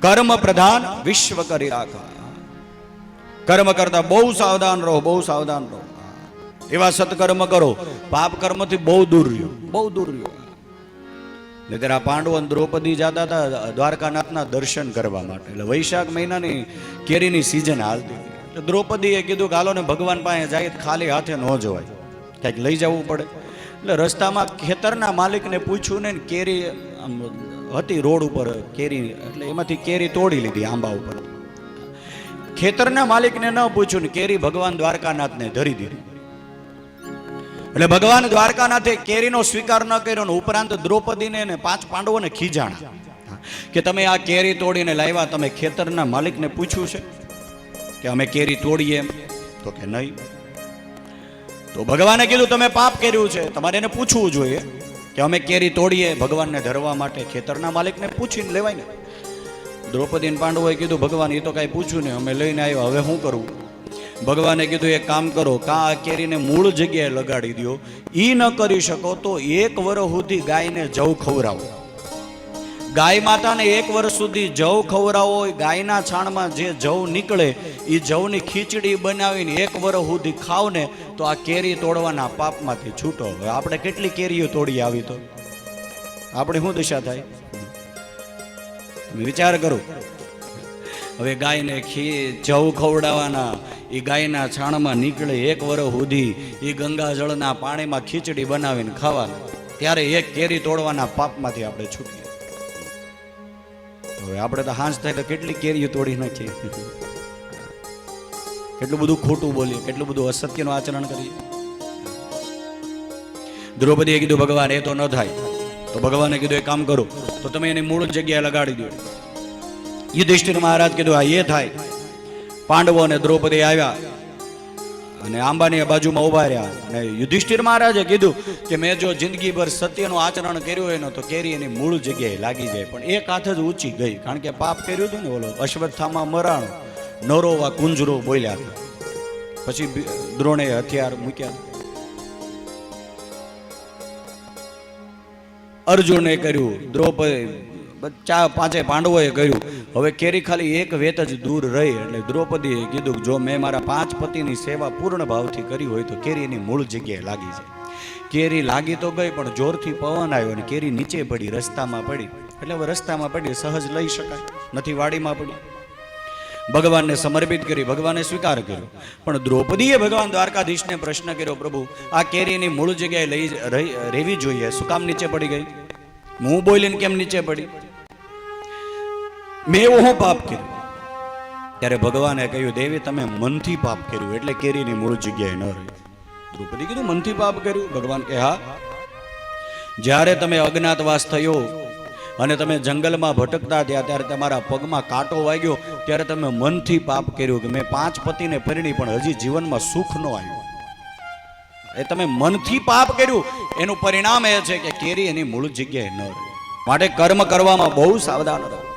કર્મ પ્રધાન વિશ્વ કરી રાખા. કર્મ કરતા બહુ સાવધાન રહો, બહુ સાવધાન રહો. એવા સત્કર્મ કરો, પાપ કર્મથી બહુ દૂર રહ્યો, બહુ દૂર રહ્યો. નહીતર આ પાંડવો અને દ્રૌપદી જતા હતા દ્વારકાનાથના દર્શન કરવા માટે. એટલે વૈશાખ મહિનાની કેરીની સિઝન હાલતી. એટલે દ્રૌપદીએ કીધું કે હાલો ને ભગવાન પાસે જાય, ખાલી હાથે ન જવાય. ક્યાંક લઈ જવું પડે. એટલે રસ્તામાં ખેતરના માલિકને પૂછ્યું ને કેરી આમ હતી રોડ ઉપર કેરી, એટલે એમાંથી કેરી તોડી લીધી આંબા ઉપર. ખેતરના માલિકને ન પૂછ્યું ને કેરી ભગવાન દ્વારકાનાથને ધરી દીધી. એટલે ભગવાન દ્વારકાનાથે કેરીનો સ્વીકાર ન કર્યો ને ઉપરાંત દ્રૌપદીને ને પાંચ પાંડવોને ખીજાણા. કે તમે આ કેરી તોડીને લાવ્યા, તમે ખેતરના માલિકને પૂછ્યું છે કે અમે કેરી તોડીએ એમ? તો કે નહીં. તો ભગવાને કીધું, તમે પાપ કર્યું છે, તમારે એને પૂછવું જોઈએ. કે અમે કેરી તોડીએ ભગવાનને ધરવા માટે. ખેતરના માલિકને પૂછીને લેવાય ને. દ્રૌપદી પાંડવોએ કીધું, ભગવાન એ તો કાંઈ પૂછ્યું નહીં. અમે લઈને આવ્યો. હવે શું કરવું ભગવાને કીધું, એક કામ કરો. કા આ કેરીને મૂળ જગ્યાએ લગાડી દો એ ન કરી શકો તો એક વર સુધી ગાયને જવ ખવડાવો. ગાય માતાને એક વર્ષ સુધી જવ ખવડાવો ગાયના છાણમાં જે જવ નીકળે, એ જવની ખીચડી બનાવીને એક વર્ષ સુધી ખાવ ને તો આ કેરી તોડવાના પાપમાંથી છૂટો. હવે આપણે કેટલી કેરીઓ તોડી આવી તો? આપણે શું દિશા થાય? વિચાર કરો. હવે ગાયને ખી, જવ ખવડાવવાના, એ ગાયના છાણમાં નીકળે, એક વર્ષ સુધી એ ગંગાજળના પાણીમાં ખીચડી બનાવીને ખાવાના. ત્યારે એક કેરી તોડવાના પાપમાંથી આપણે છૂટીએ. હવે આપણે તો હાંસ થાય તો કેટલી કેરીઓ તોડી નાખીએ. કેટલું બધું ખોટું બોલીએ, કેટલું બધું અસત્યનું આચરણ કરીએ. દ્રૌપદીએ કીધું, ભગવાન, એ તો ન થાય. તો ભગવાને કીધું એ કામ કરો, તો તમે એની મૂળ જગ્યાએ લગાડી દો. યુધિષ્ઠિર મહારાજ કીધું આ એ થાય. પાંડવો અને દ્રૌપદી આવ્યા. અને આંબાની બાજુમાં ઊભા રહ્યા. અને યુધિષ્ઠિર મહારાજે કીધું કે મેં જો જિંદગીભર સત્યનું આચરણ કર્યું હોય ને તો કેરી એની મૂળ જગ્યાએ લાગી જાય. પણ એક હાથ જ ઊંચી ગઈ, કારણ કે પાપ કર્યું હતું ને ઓલો અશ્વત્થામાં મરણ, નરોવા કુંજરો બોલ્યા હતા. પછી દ્રોણે હથિયાર મૂક્યા. અર્જુને કર્યું, દ્રૌપદી ચા પાંચે પાંડવોએ કર્યું. હવે કેરી ખાલી એક વેત જ દૂર રહી એટલે દ્રૌપદીએ કીધું કે જો મેં મારા પાંચ પતિની સેવા પૂર્ણ ભાવથી કરી હોય તો કેરી એની મૂળ જગ્યાએ લાગી જાય કેરી લાગી તો ગઈ પણ જોરથી પવન આવ્યો અને કેરી નીચે પડી, રસ્તામાં પડી. એટલે હવે રસ્તામાં પડી સહજ લઈ શકાય, નથી વાડીમાં પડી. ભગવાનને સમર્પિત કરી, ભગવાને સ્વીકાર કર્યો. પણ દ્રૌપદીએ ભગવાન દ્વારકાધીશને પ્રશ્ન કર્યો, પ્રભુ, આ કેરીની મૂળ જગ્યાએ લઈ રહી- રહેવી જોઈએ. શું કામ નીચે પડી ગઈ? હું બોલીને કેમ નીચે પડી? મેં એવું હું પાપ કર્યું? ત્યારે ભગવાને કહ્યું, દેવી, તમે મનથી પાપ કર્યું, એટલે કેરીની મૂળ જગ્યાએ ન રહી. દ્રૌપદી કીધું, મનથી પાપ કર્યું? ભગવાન કે હા. જ્યારે તમે અજ્ઞાતવાસ થયો અને તમે જંગલમાં ભટકતા થયા, ત્યારે તમારા પગમાં કાંટો વાગ્યો, ત્યારે તમે મનથી પાપ કર્યું કે મેં પાંચ પતિને પરિણી, પણ હજી જીવનમાં સુખ ન આવ્યું. એ તમે મનથી પાપ કર્યું, એનું પરિણામ એ છે કે કેરી એની મૂળ જગ્યાએ ન રહે. માટે કર્મ કરવામાં બહુ સાવધાન રહો.